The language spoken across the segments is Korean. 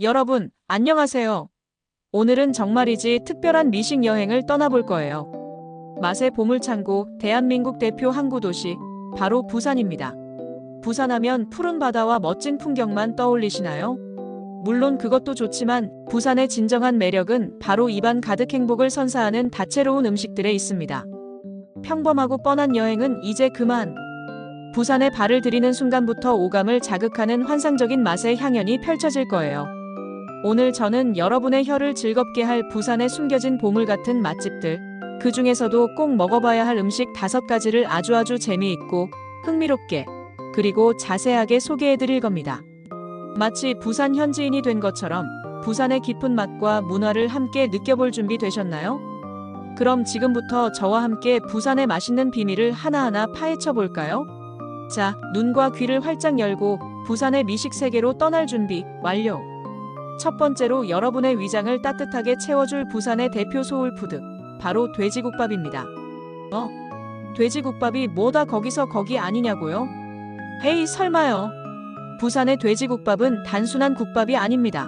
여러분, 안녕하세요. 오늘은 정말이지 특별한 미식 여행을 떠나볼 거예요. 맛의 보물창고, 대한민국 대표 항구도시, 바로 부산입니다. 부산하면 푸른 바다와 멋진 풍경만 떠올리시나요? 물론 그것도 좋지만 부산의 진정한 매력은 바로 입안 가득 행복을 선사하는 다채로운 음식들에 있습니다. 평범하고 뻔한 여행은 이제 그만. 부산에 발을 들이는 순간부터 오감을 자극하는 환상적인 맛의 향연이 펼쳐질 거예요. 오늘 저는 여러분의 혀를 즐겁게 할 부산의 숨겨진 보물 같은 맛집들, 그 중에서도 꼭 먹어봐야 할 음식 다섯 가지를 아주 아주 재미있고 흥미롭게 그리고 자세하게 소개해 드릴 겁니다. 마치 부산 현지인이 된 것처럼 부산의 깊은 맛과 문화를 함께 느껴볼 준비 되셨나요? 그럼 지금부터 저와 함께 부산의 맛있는 비밀을 하나하나 파헤쳐 볼까요? 자, 눈과 귀를 활짝 열고 부산의 미식 세계로 떠날 준비 완료. 첫 번째로 여러분의 위장을 따뜻하게 채워줄 부산의 대표 소울푸드, 바로 돼지국밥입니다. 어? 돼지국밥이 뭐다 거기서 거기 아니냐고요? 헤이 설마요. 부산의 돼지국밥은 단순한 국밥이 아닙니다.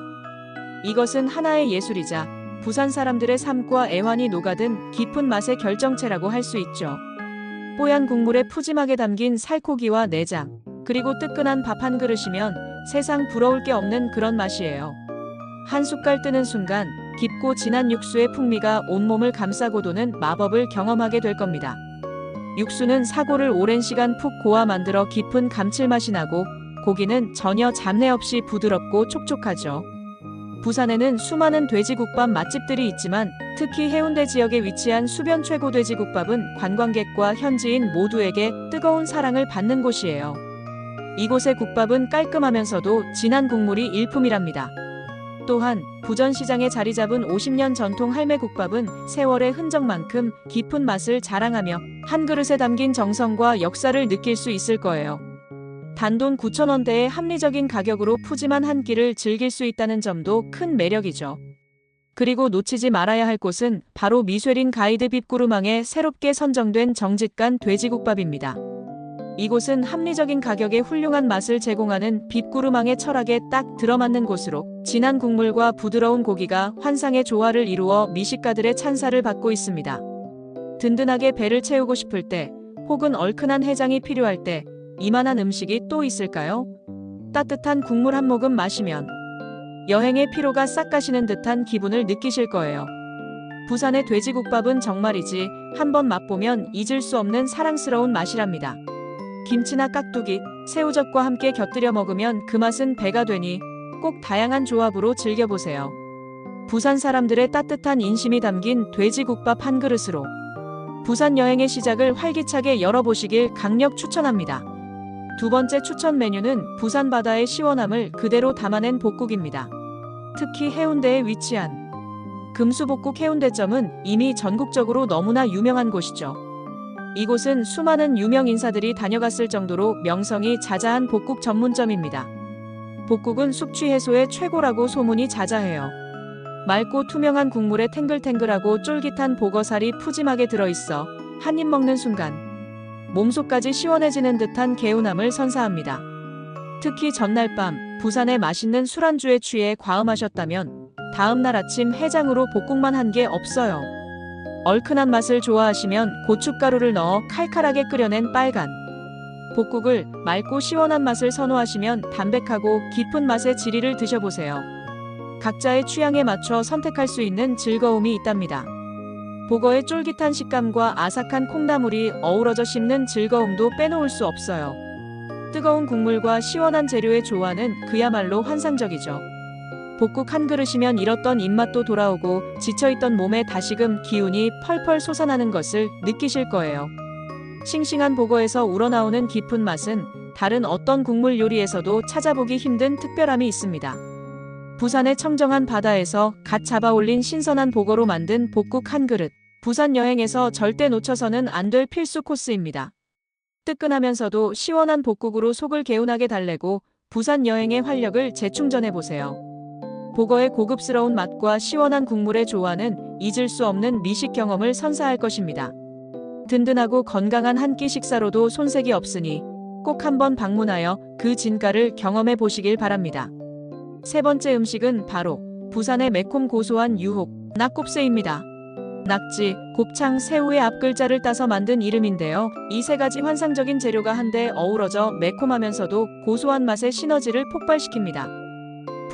이것은 하나의 예술이자 부산 사람들의 삶과 애환이 녹아든 깊은 맛의 결정체라고 할 수 있죠. 뽀얀 국물에 푸짐하게 담긴 살코기와 내장, 그리고 뜨끈한 밥 한 그릇이면 세상 부러울 게 없는 그런 맛이에요. 한 숟갈 뜨는 순간 깊고 진한 육수의 풍미가 온몸을 감싸고 도는 마법을 경험하게 될 겁니다. 육수는 사고를 오랜 시간 푹 고아 만들어 깊은 감칠맛이 나고 고기는 전혀 잡내 없이 부드럽고 촉촉하죠. 부산에는 수많은 돼지국밥 맛집들이 있지만 특히 해운대 지역에 위치한 수변 최고 돼지국밥은 관광객과 현지인 모두에게 뜨거운 사랑을 받는 곳이에요. 이곳의 국밥은 깔끔하면서도 진한 국물이 일품이랍니다. 또한 부전시장에 자리 잡은 50년 전통 할매국밥은 세월의 흔적만큼 깊은 맛을 자랑하며 한 그릇에 담긴 정성과 역사를 느낄 수 있을 거예요. 단돈 9,000원대의 합리적인 가격으로 푸짐한 한 끼를 즐길 수 있다는 점도 큰 매력이죠. 그리고 놓치지 말아야 할 곳은 바로 미쉐린 가이드 빕구르망에 새롭게 선정된 정직간 돼지국밥입니다. 이곳은 합리적인 가격에 훌륭한 맛을 제공하는 빕구르망의 철학에 딱 들어맞는 곳으로 진한 국물과 부드러운 고기가 환상의 조화를 이루어 미식가들의 찬사를 받고 있습니다. 든든하게 배를 채우고 싶을 때 혹은 얼큰한 해장이 필요할 때 이만한 음식이 또 있을까요? 따뜻한 국물 한 모금 마시면 여행의 피로가 싹 가시는 듯한 기분을 느끼실 거예요. 부산의 돼지국밥은 정말이지 한 번 맛보면 잊을 수 없는 사랑스러운 맛이랍니다. 김치나 깍두기, 새우젓과 함께 곁들여 먹으면 그 맛은 배가 되니 꼭 다양한 조합으로 즐겨보세요. 부산 사람들의 따뜻한 인심이 담긴 돼지국밥 한 그릇으로 부산 여행의 시작을 활기차게 열어보시길 강력 추천합니다. 두 번째 추천 메뉴는 부산 바다의 시원함을 그대로 담아낸 복국입니다. 특히 해운대에 위치한 금수복국 해운대점은 이미 전국적으로 너무나 유명한 곳이죠. 이곳은 수많은 유명 인사들이 다녀갔을 정도로 명성이 자자한 복국 전문점입니다. 복국은 숙취 해소에 최고라고 소문이 자자해요. 맑고 투명한 국물에 탱글탱글하고 쫄깃한 보거살이 푸짐하게 들어있어 한 입 먹는 순간 몸속까지 시원해지는 듯한 개운함을 선사합니다. 특히 전날 밤 부산의 맛있는 술안주에 취해 과음하셨다면 다음날 아침 해장으로 복국만 한 게 없어요. 얼큰한 맛을 좋아하시면 고춧가루를 넣어 칼칼하게 끓여낸 빨간 복국을 맑고 시원한 맛을 선호하시면 담백하고 깊은 맛의 지리를 드셔보세요. 각자의 취향에 맞춰 선택할 수 있는 즐거움이 있답니다. 보거의 쫄깃한 식감과 아삭한 콩나물이 어우러져 씹는 즐거움도 빼놓을 수 없어요. 뜨거운 국물과 시원한 재료의 조화는 그야말로 환상적이죠. 복국 한 그릇이면 잃었던 입맛도 돌아오고 지쳐있던 몸에 다시금 기운이 펄펄 솟아나는 것을 느끼실 거예요. 싱싱한 보거에서 우러나오는 깊은 맛은 다른 어떤 국물 요리에서도 찾아보기 힘든 특별함이 있습니다. 부산의 청정한 바다에서 갓 잡아올린 신선한 보거로 만든 복국 한 그릇. 부산 여행에서 절대 놓쳐서는 안 될 필수 코스입니다. 뜨끈하면서도 시원한 복국으로 속을 개운하게 달래고 부산 여행의 활력을 재충전해 보세요. 보거의 고급스러운 맛과 시원한 국물의 조화는 잊을 수 없는 미식 경험을 선사할 것입니다. 든든하고 건강한 한 끼 식사로도 손색이 없으니 꼭 한번 방문하여 그 진가를 경험해 보시길 바랍니다. 세 번째 음식은 바로 부산의 매콤 고소한 유혹 낙곱새입니다. 낙지, 곱창, 새우의 앞글자를 따서 만든 이름인데요. 이 세 가지 환상적인 재료가 한데 어우러져 매콤하면서도 고소한 맛의 시너지를 폭발시킵니다.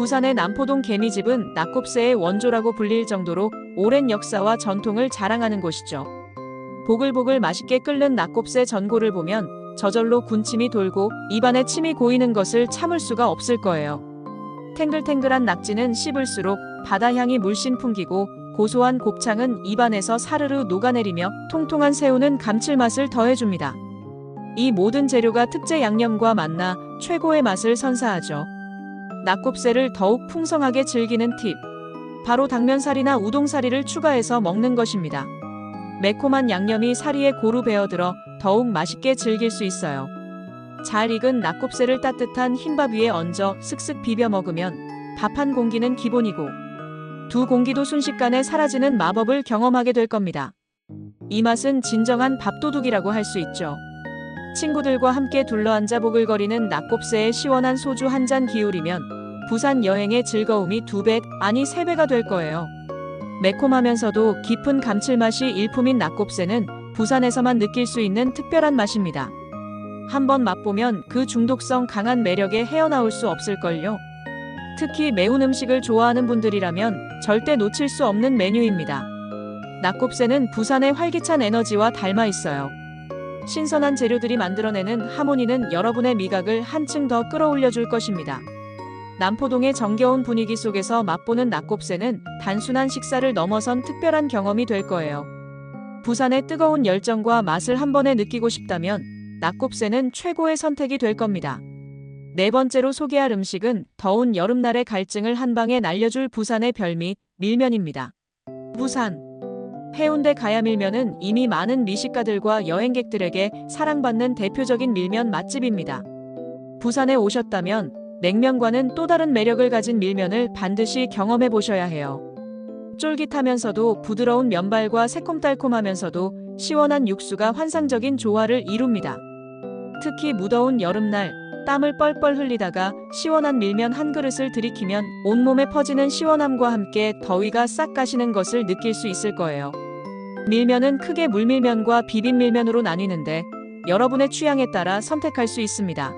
부산의 남포동 개미집은 낙곱새의 원조라고 불릴 정도로 오랜 역사와 전통을 자랑하는 곳이죠. 보글보글 맛있게 끓는 낙곱새 전골을 보면 저절로 군침이 돌고 입안에 침이 고이는 것을 참을 수가 없을 거예요. 탱글탱글한 낙지는 씹을수록 바다향이 물씬 풍기고 고소한 곱창은 입안에서 사르르 녹아내리며 통통한 새우는 감칠맛을 더해줍니다. 이 모든 재료가 특제 양념과 만나 최고의 맛을 선사하죠. 낙곱새를 더욱 풍성하게 즐기는 팁. 바로 당면살이나 우동사리를 추가해서 먹는 것입니다. 매콤한 양념이 사리에 고루 배어들어 더욱 맛있게 즐길 수 있어요. 잘 익은 낙곱새를 따뜻한 흰밥 위에 얹어 슥슥 비벼 먹으면 밥 한 공기는 기본이고 두 공기도 순식간에 사라지는 마법을 경험하게 될 겁니다. 이 맛은 진정한 밥도둑이라고 할 수 있죠. 친구들과 함께 둘러앉아 보글거리는 낙곱새의 시원한 소주 한 잔 기울이면 부산 여행의 즐거움이 두 배, 아니 세 배가 될 거예요. 매콤하면서도 깊은 감칠맛이 일품인 낙곱새는 부산에서만 느낄 수 있는 특별한 맛입니다. 한번 맛보면 그 중독성 강한 매력에 헤어나올 수 없을걸요. 특히 매운 음식을 좋아하는 분들이라면 절대 놓칠 수 없는 메뉴입니다. 낙곱새는 부산의 활기찬 에너지와 닮아 있어요. 신선한 재료들이 만들어내는 하모니는 여러분의 미각을 한층 더 끌어올려 줄 것입니다. 남포동의 정겨운 분위기 속에서 맛보는 낙곱새는 단순한 식사를 넘어선 특별한 경험이 될 거예요. 부산의 뜨거운 열정과 맛을 한 번에 느끼고 싶다면 낙곱새는 최고의 선택이 될 겁니다. 네 번째로 소개할 음식은 더운 여름날의 갈증을 한 방에 날려줄 부산의 별미 밀면입니다. 부산 해운대 가야 밀면은 이미 많은 미식가들과 여행객들에게 사랑받는 대표적인 밀면 맛집입니다. 부산에 오셨다면 냉면과는 또 다른 매력을 가진 밀면을 반드시 경험해 보셔야 해요. 쫄깃하면서도 부드러운 면발과 새콤달콤하면서도 시원한 육수가 환상적인 조화를 이룹니다. 특히 무더운 여름날 땀을 뻘뻘 흘리다가 시원한 밀면 한 그릇을 들이키면 온몸에 퍼지는 시원함과 함께 더위가 싹 가시는 것을 느낄 수 있을 거예요. 밀면은 크게 물밀면과 비빔밀면으로 나뉘는데 여러분의 취향에 따라 선택할 수 있습니다.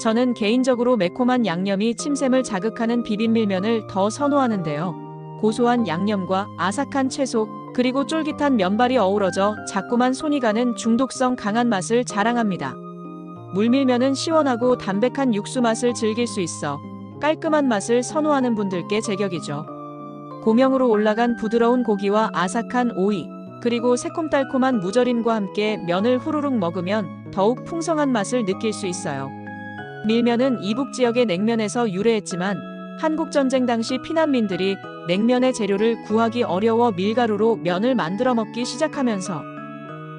저는 개인적으로 매콤한 양념이 침샘을 자극하는 비빔밀면을 더 선호하는데요. 고소한 양념과 아삭한 채소, 그리고 쫄깃한 면발이 어우러져 자꾸만 손이 가는 중독성 강한 맛을 자랑합니다. 물밀면은 시원하고 담백한 육수 맛을 즐길 수 있어 깔끔한 맛을 선호하는 분들께 제격이죠. 고명으로 올라간 부드러운 고기와 아삭한 오이, 그리고 새콤달콤한 무절임과 함께 면을 후루룩 먹으면 더욱 풍성한 맛을 느낄 수 있어요. 밀면은 이북 지역의 냉면에서 유래했지만 한국 전쟁 당시 피난민들이 냉면의 재료를 구하기 어려워 밀가루로 면을 만들어 먹기 시작하면서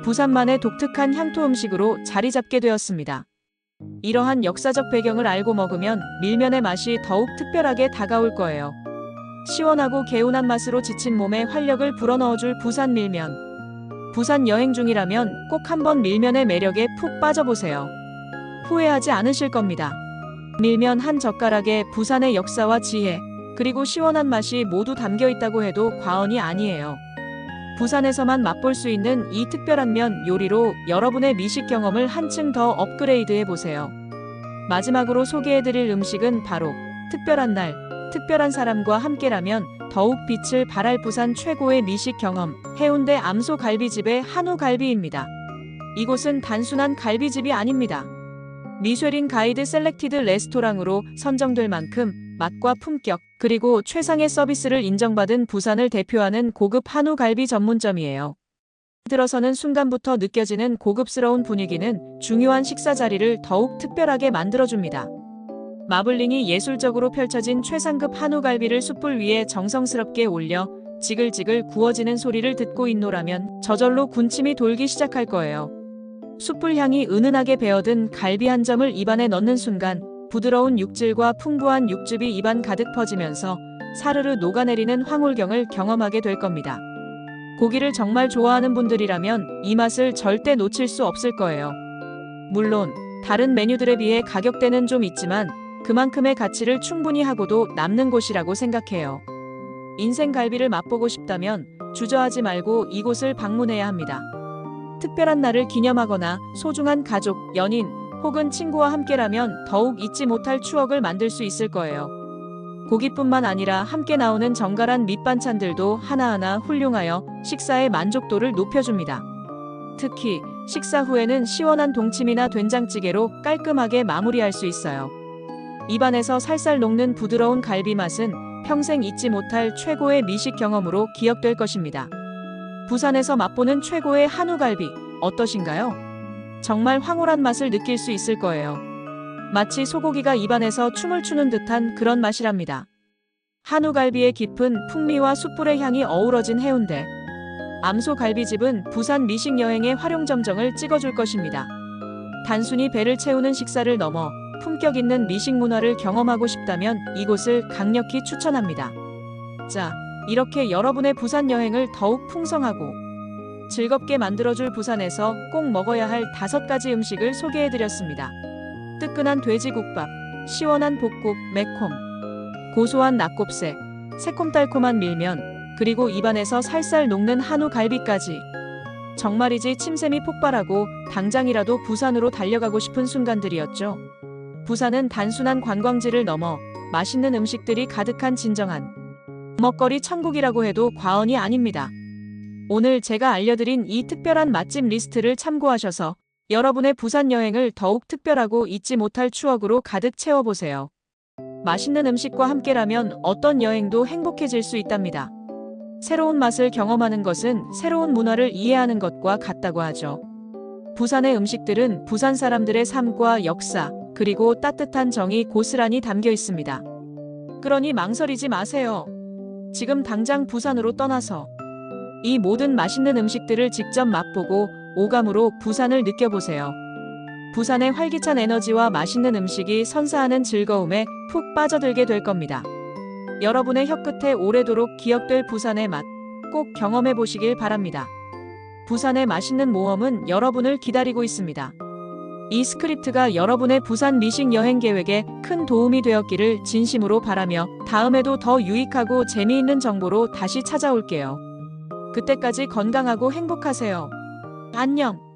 부산만의 독특한 향토 음식으로 자리 잡게 되었습니다. 이러한 역사적 배경을 알고 먹으면 밀면의 맛이 더욱 특별하게 다가올 거예요. 시원하고 개운한 맛으로 지친 몸에 활력을 불어넣어줄 부산 밀면. 부산 여행 중이라면 꼭 한번 밀면의 매력에 푹 빠져보세요. 후회하지 않으실 겁니다. 밀면 한 젓가락에 부산의 역사와 지혜, 그리고 시원한 맛이 모두 담겨 있다고 해도 과언이 아니에요. 부산에서만 맛볼 수 있는 이 특별한 면 요리로 여러분의 미식 경험을 한층 더 업그레이드해 보세요. 마지막으로 소개해드릴 음식은 바로 특별한 날, 특별한 사람과 함께라면 더욱 빛을 발할 부산 최고의 미식 경험, 해운대 암소 갈비집의 한우 갈비입니다. 이곳은 단순한 갈비집이 아닙니다. 미쉐린 가이드 셀렉티드 레스토랑으로 선정될 만큼 맛과 품격, 그리고 최상의 서비스를 인정받은 부산을 대표하는 고급 한우 갈비 전문점이에요. 들어서는 순간부터 느껴지는 고급스러운 분위기는 중요한 식사 자리를 더욱 특별하게 만들어줍니다. 마블링이 예술적으로 펼쳐진 최상급 한우 갈비를 숯불 위에 정성스럽게 올려 지글지글 구워지는 소리를 듣고 있노라면 저절로 군침이 돌기 시작할 거예요. 숯불 향이 은은하게 배어든 갈비 한 점을 입안에 넣는 순간 부드러운 육질과 풍부한 육즙이 입안 가득 퍼지면서 사르르 녹아내리는 황홀경을 경험하게 될 겁니다. 고기를 정말 좋아하는 분들이라면 이 맛을 절대 놓칠 수 없을 거예요. 물론 다른 메뉴들에 비해 가격대는 좀 있지만 그 그만큼의 가치를 충분히 하고도 남는 곳이라고 생각해요. 인생 갈비를 맛보고 싶다면 주저하지 말고 이곳을 방문해야 합니다. 특별한 날을 기념하거나 소중한 가족, 연인 혹은 친구와 함께라면 더욱 잊지 못할 추억을 만들 수 있을 거예요. 고기뿐만 아니라 함께 나오는 정갈한 밑반찬들도 하나하나 훌륭하여 식사의 만족도를 높여줍니다. 특히 식사 후에는 시원한 동치미나 된장찌개로 깔끔하게 마무리할 수 있어요. 입안에서 살살 녹는 부드러운 갈비 맛은 평생 잊지 못할 최고의 미식 경험으로 기억될 것입니다. 부산에서 맛보는 최고의 한우갈비 어떠신가요? 정말 황홀한 맛을 느낄 수 있을 거예요. 마치 소고기가 입안에서 춤을 추는 듯한 그런 맛이랍니다. 한우갈비의 깊은 풍미와 숯불의 향이 어우러진 해운대. 암소갈비집은 부산 미식 여행의 활용점정을 찍어줄 것입니다. 단순히 배를 채우는 식사를 넘어 품격 있는 미식 문화를 경험하고 싶다면 이곳을 강력히 추천합니다. 자, 이렇게 여러분의 부산 여행을 더욱 풍성하고 즐겁게 만들어줄 부산에서 꼭 먹어야 할 다섯 가지 음식을 소개해드렸습니다. 뜨끈한 돼지국밥, 시원한 볶국, 매콤, 고소한 낙곱새, 새콤달콤한 밀면, 그리고 입안에서 살살 녹는 한우 갈비까지. 정말이지 침샘이 폭발하고 당장이라도 부산으로 달려가고 싶은 순간들이었죠. 부산은 단순한 관광지를 넘어 맛있는 음식들이 가득한 진정한 먹거리 천국이라고 해도 과언이 아닙니다. 오늘 제가 알려드린 이 특별한 맛집 리스트를 참고하셔서 여러분의 부산 여행을 더욱 특별하고 잊지 못할 추억으로 가득 채워보세요. 맛있는 음식과 함께라면 어떤 여행도 행복해질 수 있답니다. 새로운 맛을 경험하는 것은 새로운 문화를 이해하는 것과 같다고 하죠. 부산의 음식들은 부산 사람들의 삶과 역사, 그리고 따뜻한 정이 고스란히 담겨 있습니다. 그러니 망설이지 마세요. 지금 당장 부산으로 떠나서 이 모든 맛있는 음식들을 직접 맛보고 오감으로 부산을 느껴보세요. 부산의 활기찬 에너지와 맛있는 음식이 선사하는 즐거움에 푹 빠져들게 될 겁니다. 여러분의 혀끝에 오래도록 기억될 부산의 맛 꼭 경험해 보시길 바랍니다. 부산의 맛있는 모험은 여러분을 기다리고 있습니다. 이 스크립트가 여러분의 부산 미식 여행 계획에 큰 도움이 되었기를 진심으로 바라며 다음에도 더 유익하고 재미있는 정보로 다시 찾아올게요. 그때까지 건강하고 행복하세요. 안녕!